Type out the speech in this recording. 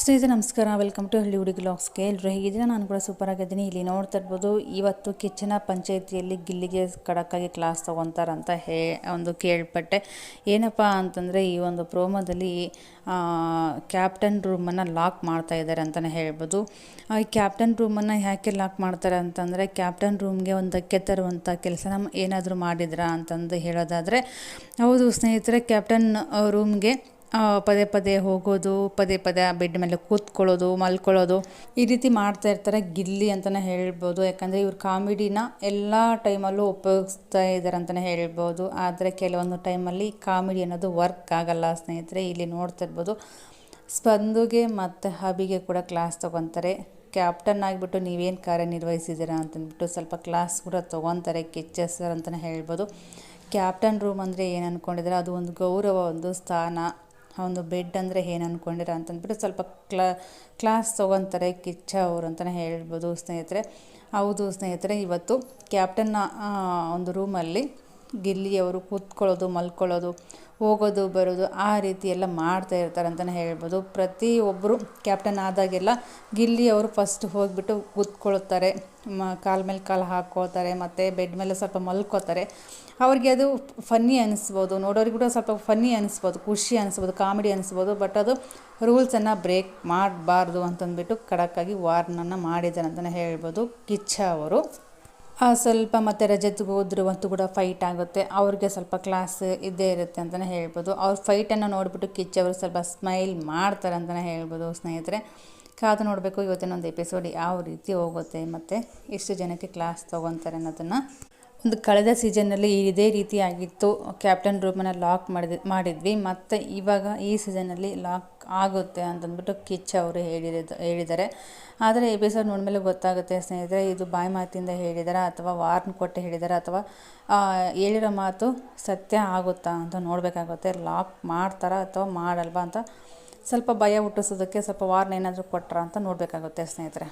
ಸ್ನೇಹಿತರೆ, ನಮಸ್ಕಾರ. Welcome to ಹಳ್ಳಿ ಹುಡುಗಿ ಲಾಕ್ಸ್ಗೆ ಎಲ್ಲರೂ ಹೇಗಿದ್ದೀರಾ? ನಾನು ಕೂಡ ಸೂಪರ್ ಆಗಿದ್ದೀನಿ. ಇಲ್ಲಿ ನೋಡ್ತಾ ಇರ್ಬೋದು, ಇವತ್ತು ಕಿಚ್ಚನ ಪಂಚಾಯಿತಿಯಲ್ಲಿ ಗಿಲ್ಲಿಗೆ ಖಡಕ್ಕಾಗಿ ಕ್ಲಾಸ್ ತೊಗೊತಾರಂತ ಹೇ, ಒಂದು ಕೇಳ್ಪಟ್ಟೆ. ಏನಪ್ಪ ಅಂತಂದರೆ, ಈ ಒಂದು ಪ್ರೋಮೋದಲ್ಲಿ ಕ್ಯಾಪ್ಟನ್ ರೂಮನ್ನು ಲಾಕ್ ಮಾಡ್ತಾ ಇದ್ದಾರೆ ಅಂತಲೇ ಹೇಳ್ಬೋದು. ಈ ಕ್ಯಾಪ್ಟನ್ ರೂಮನ್ನು ಯಾಕೆ ಲಾಕ್ ಮಾಡ್ತಾರೆ ಅಂತಂದರೆ ಕ್ಯಾಪ್ಟನ್ ರೂಮ್ಗೆ ಒಂದು ಧಕ್ಕೆ ತರುವಂಥ ಕೆಲಸನ ಏನಾದರೂ ಮಾಡಿದ್ರಾ ಅಂತಂದು ಹೇಳೋದಾದರೆ, ಹೌದು ಸ್ನೇಹಿತರೆ ಕ್ಯಾಪ್ಟನ್ ರೂಮ್ಗೆ ಪದೇ ಪದೇ ಹೋಗೋದು, ಪದೇ ಪದೇ ಆ ಬೆಡ್ ಮೇಲೆ ಕೂತ್ಕೊಳ್ಳೋದು, ಮಲ್ಕೊಳ್ಳೋದು, ಈ ರೀತಿ ಮಾಡ್ತಾ ಇರ್ತಾರೆ ಗಿಲ್ಲಿ ಅಂತಲೇ ಹೇಳ್ಬೋದು. ಯಾಕಂದರೆ ಇವ್ರು ಕಾಮಿಡಿನ ಎಲ್ಲ ಟೈಮಲ್ಲೂ ಉಪಯೋಗಿಸ್ತಾ ಇದ್ದಾರೆ ಅಂತಲೇ ಹೇಳ್ಬೋದು. ಆದರೆ ಕೆಲವೊಂದು ಟೈಮಲ್ಲಿ ಕಾಮಿಡಿ ಅನ್ನೋದು ವರ್ಕ್ ಆಗಲ್ಲ ಸ್ನೇಹಿತರೆ, ಇಲ್ಲಿ ನೋಡ್ತಾ ಇರ್ಬೋದು. ಸ್ಪಂದುಗೆ ಮತ್ತು ಹಬಿಗೆ ಕೂಡ ಕ್ಲಾಸ್ ತೊಗೊತಾರೆ. ಕ್ಯಾಪ್ಟನ್ ಆಗಿಬಿಟ್ಟು ನೀವೇನು ಕಾರ್ಯನಿರ್ವಹಿಸಿದ್ದೀರಾ ಅಂತಂದ್ಬಿಟ್ಟು ಸ್ವಲ್ಪ ಕ್ಲಾಸ್ ಕೂಡ ತೊಗೊತಾರೆ ಕಿಚ್ಚ ಅಂತಲೇ ಹೇಳ್ಬೋದು. ಕ್ಯಾಪ್ಟನ್ ರೂಮ್ ಅಂದರೆ ಏನು ಅಂದ್ಕೊಂಡಿದ್ರೆ ಅದು ಒಂದು ಗೌರವ, ಒಂದು ಸ್ಥಾನ. ಒಂದು ಬೆಡ್ ಅಂದರೆ ಏನು ಅಂದ್ಕೊಂಡಿರ ಅಂತಂದ್ಬಿಟ್ಟು ಸ್ವಲ್ಪ ಕ್ಲಾ ಕ್ಲಾಸ್ ತೊಗೊತಾರೆ ಕಿಚ್ಚ ಅವರು ಅಂತಲೇ ಹೇಳ್ಬೋದು ಸ್ನೇಹಿತರೆ. ಹೌದು ಸ್ನೇಹಿತರೆ, ಇವತ್ತು ಕ್ಯಾಪ್ಟನ್ನ ಒಂದು ರೂಮಲ್ಲಿ ಗಿಲ್ಲಿಯವರು ಕೂತ್ಕೊಳ್ಳೋದು, ಮಲ್ಕೊಳ್ಳೋದು ಹೋಗೋದು, ಬರೋದು, ಆ ರೀತಿ ಎಲ್ಲ ಮಾಡ್ತಾ ಇರ್ತಾರೆ ಅಂತಲೇ ಹೇಳ್ಬೋದು. ಪ್ರತಿಯೊಬ್ಬರು ಕ್ಯಾಪ್ಟನ್ ಆದಾಗೆಲ್ಲ ಗಿಲ್ಲಿ ಅವರು ಫಸ್ಟ್ ಹೋಗಿಬಿಟ್ಟು ಕೂತ್ಕೊಳ್ತಾರೆ ಮ, ಕಾಲ ಮೇಲೆ ಕಾಲು ಹಾಕ್ಕೋತಾರೆ ಮತ್ತು ಬೆಡ್ ಮೇಲೆ ಸ್ವಲ್ಪ ಮಲ್ಕೋತಾರೆ ಅವ್ರಿಗೆ ಅದು ಫನ್ನಿ ಅನಿಸ್ಬೋದು. ನೋಡೋರಿಗೆ ಕೂಡ ಸ್ವಲ್ಪ ಫನ್ನಿ ಅನಿಸ್ಬೋದು, ಖುಷಿ ಅನಿಸ್ಬೋದು, ಕಾಮಿಡಿ ಅನಿಸ್ಬೋದು ಬಟ್ ಅದು ರೂಲ್ಸನ್ನು ಬ್ರೇಕ್ ಮಾಡಬಾರ್ದು ಅಂತಂದ್ಬಿಟ್ಟು ಖಡಕ್ಕಾಗಿ ವಾರ್ನನ್ನು ಮಾಡಿದ್ದಾರೆ ಅಂತಲೇ ಹೇಳ್ಬೋದು ಕಿಚ್ಚ ಅವರು. ಸ್ವಲ್ಪ ಮತ್ತು ರಜತ್ಗೆ ಹೋದ್ರು ಅಂತೂ ಕೂಡ ಫೈಟ್ ಆಗುತ್ತೆ. ಅವ್ರಿಗೆ ಸ್ವಲ್ಪ ಕ್ಲಾಸ್ ಇದ್ದೇ ಇರುತ್ತೆ ಅಂತಲೇ ಹೇಳ್ಬೋದು. ಅವ್ರ ಫೈಟನ್ನು ನೋಡಿಬಿಟ್ಟು ಕಿಚ್ಚ ಅವರು ಸ್ವಲ್ಪ ಸ್ಮೈಲ್ ಮಾಡ್ತಾರೆ ಅಂತಲೇ ಹೇಳ್ಬೋದು ಸ್ನೇಹಿತರೆ. ಕಾದು ನೋಡಬೇಕು ಇವತ್ತಿನ ಒಂದು ಎಪಿಸೋಡ್ ಯಾವ ರೀತಿ ಹೋಗುತ್ತೆ ಮತ್ತು ಎಷ್ಟು ಜನಕ್ಕೆ ಕ್ಲಾಸ್ ತೊಗೊತಾರೆ ಅನ್ನೋದನ್ನು. ಒಂದು ಕಳೆದ ಸೀಸನ್ನಲ್ಲಿ ಇದೇ ರೀತಿ ಆಗಿತ್ತು ಕ್ಯಾಪ್ಟನ್ ರೂಮನ್ನು ಲಾಕ್ ಮಾಡಿದ, ಮಾಡಿದ್ವಿ. ಮತ್ತು ಇವಾಗ ಈ ಸೀಸನ್ನಲ್ಲಿ ಲಾಕ್ ಆಗುತ್ತೆ ಅಂತಂದ್ಬಿಟ್ಟು ಕಿಚ್ಚ ಅವರು ಹೇಳಿದ ಹೇಳಿದ್ದಾರೆ. ಆದರೆ ಎಪಿಸೋಡ್ ನೋಡಿದ್ಮೇಲೆ ಗೊತ್ತಾಗುತ್ತೆ ಸ್ನೇಹಿತರೆ, ಇದು ಬಾಯಿ ಮಾತಿಂದ ಹೇಳಿದಾರಾ ಅಥವಾ ವಾರ್ನ್ ಕೊಟ್ಟು ಹೇಳಿದಾರಾ ಅಥವಾ ಹೇಳಿರೋ ಮಾತು ಸತ್ಯ ಆಗುತ್ತಾ ಅಂತ ನೋಡಬೇಕಾಗುತ್ತೆ. ಲಾಕ್ ಮಾಡ್ತಾರಾ ಅಥವಾ ಮಾಡಲ್ವಾ ಅಂತ ಸ್ವಲ್ಪ ಭಯ ಹುಟ್ಟಿಸೋದಕ್ಕೆ ಸ್ವಲ್ಪ ವಾರ್ನ್ ಏನಾದರೂ ಕೊಟ್ರಾ ಅಂತ ನೋಡಬೇಕಾಗುತ್ತೆ ಸ್ನೇಹಿತರೆ.